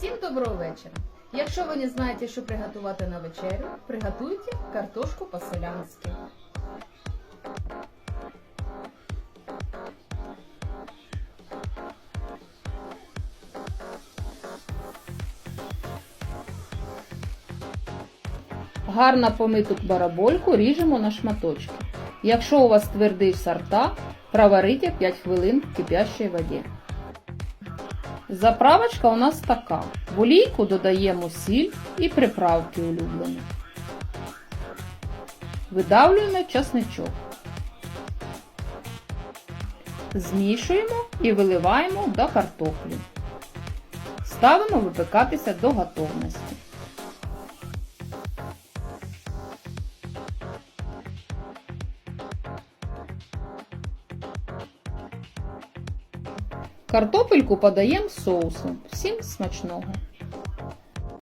Всім доброго вечора! Якщо ви не знаєте, що приготувати на вечерю, приготуйте картошку по-селянськи. Гарно помиту барабольку ріжемо на шматочки. Якщо у вас твердий сорта, проварите 5 хвилин в кипящій воді. Заправочка у нас така. В олійку додаємо сіль і приправки улюблені. Видавлюємо часничок. Змішуємо і виливаємо до картоплі. Ставимо випекатися до готовності. Картопельку подаємо з соусом. Всім смачного!